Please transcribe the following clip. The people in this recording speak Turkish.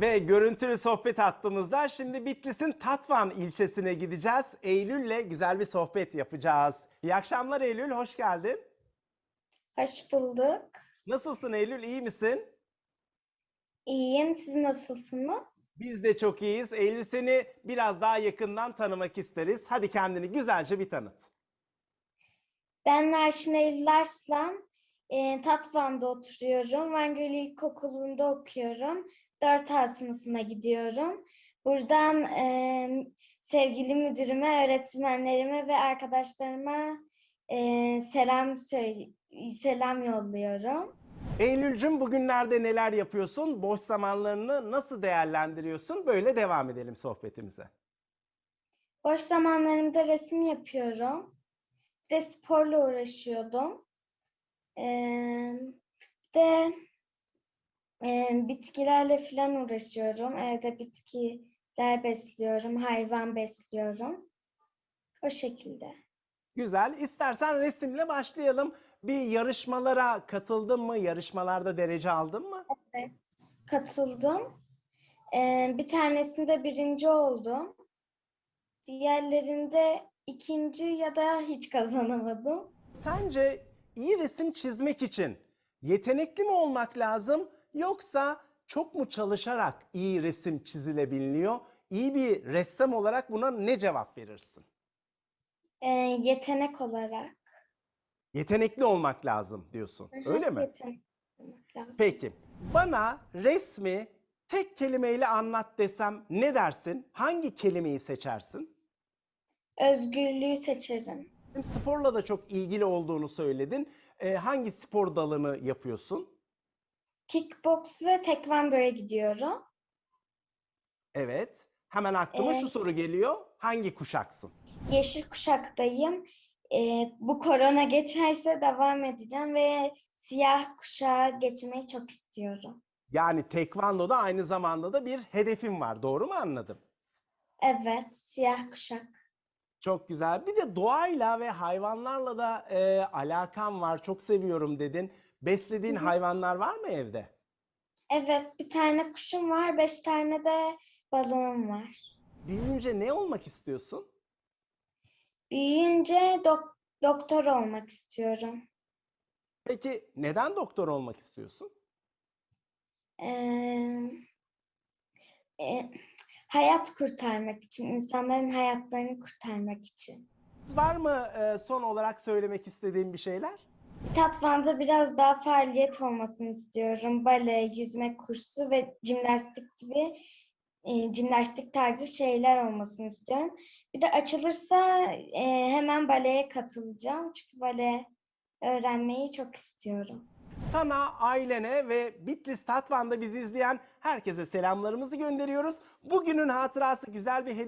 Ve görüntülü sohbet hattımızda şimdi Bitlis'in Tatvan ilçesine gideceğiz. Eylül'le güzel bir sohbet yapacağız. İyi akşamlar Eylül, hoş geldin. Hoş bulduk. Nasılsın Eylül, iyi misin? İyiyim. Siz nasılsınız? Biz de çok iyiyiz. Eylül seni biraz daha yakından tanımak isteriz. Hadi kendini güzelce bir tanıt. Ben Narşin Eylül Arslan. E, Tatvan'da oturuyorum. Van Gölü İlkokulu'nda okuyorum. 4A sınıfına gidiyorum. Buradan e, sevgili müdürüme, öğretmenlerime ve arkadaşlarıma e, selam söyle selam yolluyorum. Eylül'cüm bugünlerde neler yapıyorsun? Boş zamanlarını nasıl değerlendiriyorsun? Böyle devam edelim sohbetimize. Boş zamanlarımda resim yapıyorum. Bir de sporla uğraşıyordum. Ee, de e, bitkilerle falan uğraşıyorum. Evde bitkiler besliyorum, hayvan besliyorum. O şekilde. Güzel. İstersen resimle başlayalım. Bir yarışmalara katıldın mı? Yarışmalarda derece aldın mı? Katıldım. Ee, bir tanesinde birinci oldum. Diğerlerinde ikinci ya da hiç kazanamadım. Sence iyi resim çizmek için yetenekli mi olmak lazım yoksa çok mu çalışarak iyi resim çizilebiliyor? İyi bir ressam olarak buna ne cevap verirsin? Ee, yetenek olarak. Yetenekli olmak lazım diyorsun. Öyle mi? Yetenek olmak lazım. Peki. Bana resmi tek kelimeyle anlat desem ne dersin? Hangi kelimeyi seçersin? Özgürlüğü seçerim. Sporla da çok ilgili olduğunu söyledin. Ee, hangi spor dalını yapıyorsun? Kickbox ve tekvandoya gidiyorum. Evet. Hemen aklıma Ee, şu soru geliyor. Hangi kuşaksın? Yeşil kuşaktayım. Ee, bu korona geçerse devam edeceğim ve siyah kuşağa geçmeyi çok istiyorum. Yani tekvandoda aynı zamanda da bir hedefim var. Doğru mu anladım? Evet, siyah kuşak. Çok güzel. Bir de doğayla ve hayvanlarla da e, alakam var. Çok seviyorum dedin. Beslediğin Hı hı. hayvanlar var mı evde? Evet, bir tane kuşum var, beş tane de balığım var. Büyüyünce ne olmak istiyorsun? Büyüyünce dok- doktor olmak istiyorum. Peki neden doktor olmak istiyorsun? Ee, e, hayat kurtarmak için, insanların hayatlarını kurtarmak için. Var mı e, son olarak söylemek istediğin bir şeyler? Tatvan'da biraz daha faaliyet olmasını istiyorum. Bale, yüzme kursu ve jimnastik gibi e, jimnastik tarzı şeyler olmasını istiyorum. Bir de açılırsa e, hemen baleye katılacağım. Çünkü bale öğrenmeyi çok istiyorum. Sana, ailene ve Bitlis Tatvan'da bizi izleyen herkese selamlarımızı gönderiyoruz. Bugünün hatırası güzel bir hediye